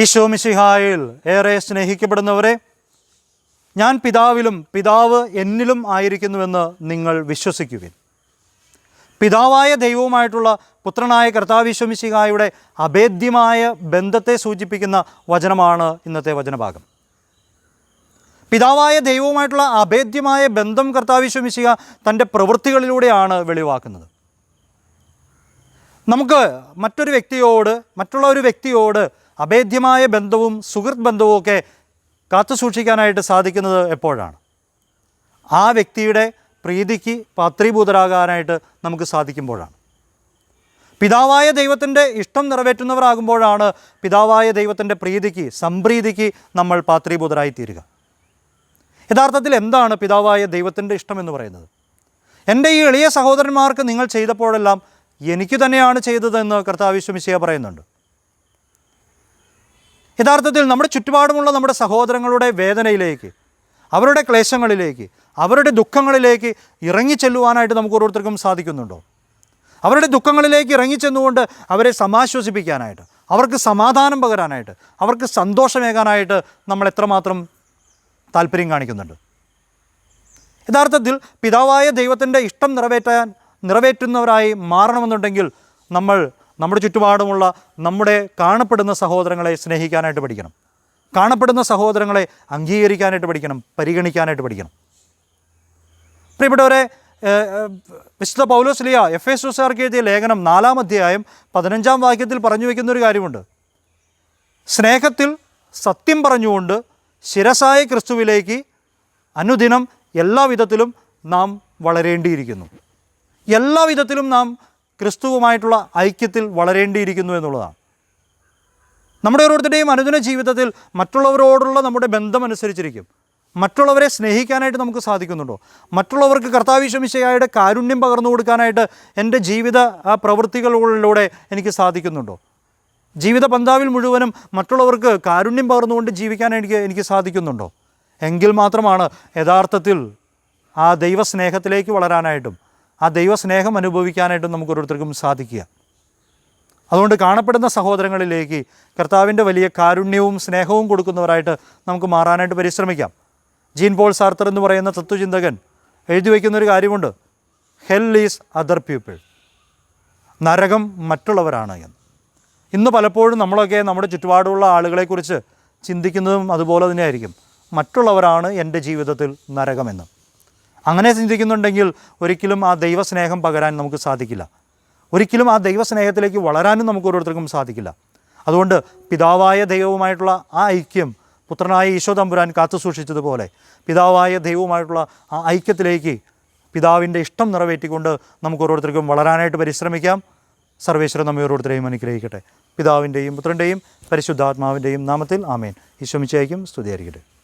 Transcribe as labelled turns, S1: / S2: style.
S1: ഈശോ മിശിഹായിൽ ഏറെ സ്നേഹിക്കപ്പെടുന്നവരെ ഞാൻ പിതാവിലും പിതാവ് എന്നിലും ആയിരിക്കുന്നുവെന്ന് നിങ്ങൾ വിശ്വസിക്കുവിൻ. പിതാവായ ദൈവവുമായിട്ടുള്ള പുത്രനായ കർത്താവിശ്വമിശിഹായുടെ അഭേദ്യമായ ബന്ധത്തെ സൂചിപ്പിക്കുന്ന വചനമാണ് ഇന്നത്തെ വചനഭാഗം. പിതാവായ ദൈവവുമായിട്ടുള്ള അഭേദ്യമായ ബന്ധം കർത്താവിശ്വമിശിഹ തന്റെ പ്രവൃത്തികളിലൂടെയാണ് വെളിവാക്കുന്നത്. നമുക്ക് മറ്റൊരു വ്യക്തിയോട് മറ്റുള്ള ഒരു വ്യക്തിയോട് അഭേദ്യമായ ബന്ധവും സുഹൃത്ത് ബന്ധവും ഒക്കെ കാത്തു സൂക്ഷിക്കാനായിട്ട് സാധിക്കുന്നത് എപ്പോഴാണ്? ആ വ്യക്തിയുടെ പ്രീതിക്ക് പാത്രീഭൂതരാകാനായിട്ട് നമുക്ക് സാധിക്കുമ്പോഴാണ്. പിതാവായ ദൈവത്തിന്റെ ഇഷ്ടം നിറവേറ്റുന്നവരാകുമ്പോഴാണ് പിതാവായ ദൈവത്തിന്റെ പ്രീതിക്ക് സംപ്രീതിക്ക് നമ്മൾ പാത്രീഭൂതരായി തീരുക യഥാർത്ഥത്തിൽ എന്താണ് പിതാവായ ദൈവത്തിന്റെ ഇഷ്ടം എന്ന് പറയുന്നത്? എന്റെ ഈ എളിയ സഹോദരന്മാർക്ക് നിങ്ങൾ ചെയ്തപ്പോഴെല്ലാം എനിക്ക് തന്നെയാണ് ചെയ്തതെന്ന് കർത്താവ് വിശ്വമിശയ പറയുന്നുണ്ട്. യഥാർത്ഥത്തിൽ നമ്മുടെ ചുറ്റുപാടുമുള്ള നമ്മുടെ സഹോദരങ്ങളുടെ വേദനയിലേക്ക് അവരുടെ ക്ലേശങ്ങളിലേക്ക് അവരുടെ ദുഃഖങ്ങളിലേക്ക് ഇറങ്ങിച്ചെല്ലുവാനായിട്ട് നമുക്ക് ഓരോരുത്തർക്കും സാധിക്കുന്നുണ്ടോ? അവരുടെ ദുഃഖങ്ങളിലേക്ക് ഇറങ്ങിച്ചെന്നുകൊണ്ട് അവരെ സമാശ്വസിപ്പിക്കാനായിട്ട് അവർക്ക് സമാധാനം പകരാനായിട്ട് അവർക്ക് സന്തോഷമേകാനായിട്ട് നമ്മൾ എത്രമാത്രം താല്പര്യം കാണിക്കുന്നുണ്ട്? യഥാർത്ഥത്തിൽ പിതാവായ ദൈവത്തിന്റെ ഇഷ്ടം നിറവേറ്റാൻ നിറവേറ്റുന്നവരായി മാറണമെന്നുണ്ടെങ്കിൽ നമ്മൾ നമ്മുടെ ചുറ്റുപാടുമുള്ള നമ്മുടെ കാണപ്പെടുന്ന സഹോദരങ്ങളെ സ്നേഹിക്കാനായിട്ട് പഠിക്കണം. കാണപ്പെടുന്ന സഹോദരങ്ങളെ അംഗീകരിക്കാനായിട്ട് പഠിക്കണം പരിഗണിക്കാനായിട്ട് പഠിക്കണം. പ്രിയപ്പെട്ടവരെ വിശുദ്ധ പൗലോസ്ലിയ എഫ് എസ് ഉസാർക്ക് എഴുതിയ ലേഖനം നാലാം അധ്യായം പതിനഞ്ചാം വാക്യത്തിൽ പറഞ്ഞു വയ്ക്കുന്ന ഒരു കാര്യമുണ്ട്. സ്നേഹത്തിൽ സത്യം പറഞ്ഞുകൊണ്ട് ശിരസായ ക്രിസ്തുവിലേക്ക് അനുദിനം എല്ലാവിധത്തിലും നാം വളരേണ്ടിയിരിക്കുന്നു. എല്ലാ വിധത്തിലും നാം ക്രിസ്തുവുമായിട്ടുള്ള ഐക്യത്തിൽ വളരേണ്ടിയിരിക്കുന്നു എന്നുള്ളതാണ്. നമ്മുടെ ഓരോരുത്തരുടെയും അനുദിന ജീവിതത്തിൽ മറ്റുള്ളവരോടുള്ള നമ്മുടെ ബന്ധം അനുസരിച്ചിരിക്കും മറ്റുള്ളവരെ സ്നേഹിക്കാനായിട്ട് നമുക്ക് സാധിക്കുന്നുണ്ടോ? മറ്റുള്ളവർക്ക് കർത്താവിശമിശയായുടെ കാരുണ്യം പകർന്നു കൊടുക്കാനായിട്ട് എന്റെ ജീവിത പ്രവൃത്തികളിലൂടെ എനിക്ക് സാധിക്കുന്നുണ്ടോ? ജീവിത പന്താവിൽ മുഴുവനും മറ്റുള്ളവർക്ക് കാരുണ്യം പകർന്നുകൊണ്ട് ജീവിക്കാൻ എനിക്ക് എനിക്ക് സാധിക്കുന്നുണ്ടോ? എങ്കിൽ മാത്രമാണ് യഥാർത്ഥത്തിൽ ആ ദൈവസ്നേഹത്തിലേക്ക് വളരാനായിട്ടും ആ ദൈവസ്നേഹം അനുഭവിക്കാനായിട്ടും നമുക്ക് ഓരോരുത്തർക്കും സാധിക്കുക. അതുകൊണ്ട് കാണപ്പെടുന്ന സഹോദരങ്ങളിലേക്ക് കർത്താവിന്റെ വലിയ കാരുണ്യവും സ്നേഹവും കൊടുക്കുന്നവരായിട്ട് നമുക്ക് മാറാനായിട്ട് പരിശ്രമിക്കാം. ജീൻ പോൾ സാർത്തർ എന്ന് പറയുന്ന തത്വചിന്തകൻ എഴുതി വയ്ക്കുന്നൊരു കാര്യമുണ്ട്. ഹെൽ ഈസ് അതർ പീപ്പിൾ നരകം മറ്റുള്ളവരാണ് എന്ന്. ഇന്ന് പലപ്പോഴും നമ്മളൊക്കെ നമ്മുടെ ചുറ്റുപാടുള്ള ആളുകളെക്കുറിച്ച് ചിന്തിക്കുന്നതും അതുപോലെ തന്നെയായിരിക്കും. മറ്റുള്ളവരാണ് എന്റെ ജീവിതത്തിൽ നരകമെന്ന്. അങ്ങനെ ചിന്തിക്കുന്നുണ്ടെങ്കിൽ ഒരിക്കലും ആ ദൈവസ്നേഹം പകരാൻ നമുക്ക് സാധിക്കില്ല. ഒരിക്കലും ആ ദൈവസ്നേഹത്തിലേക്ക് വളരാനും നമുക്ക് ഓരോരുത്തർക്കും സാധിക്കില്ല. അതുകൊണ്ട് പിതാവായ ദൈവവുമായിട്ടുള്ള ആ ഐക്യം പുത്രനായ ഈശോ തമ്പുരാൻ കാത്തു സൂക്ഷിച്ചതുപോലെ പിതാവായ ദൈവവുമായിട്ടുള്ള ആ ഐക്യത്തിലേക്ക് പിതാവിന്റെ ഇഷ്ടം നിറവേറ്റിക്കൊണ്ട് നമുക്ക് ഓരോരുത്തർക്കും വളരാനായിട്ട് പരിശ്രമിക്കാം. സർവേശ്വരൻ നമ്മെ ഓരോരുത്തരെയും അനുഗ്രഹിക്കട്ടെ. പിതാവിന്റെയും പുത്രന്റെയും പരിശുദ്ധാത്മാവിന്റെയും നാമത്തിൽ ആമേൻ. ഈശ്വമിച്ചേക്കും സ്തുതിയായിരിക്കട്ടെ.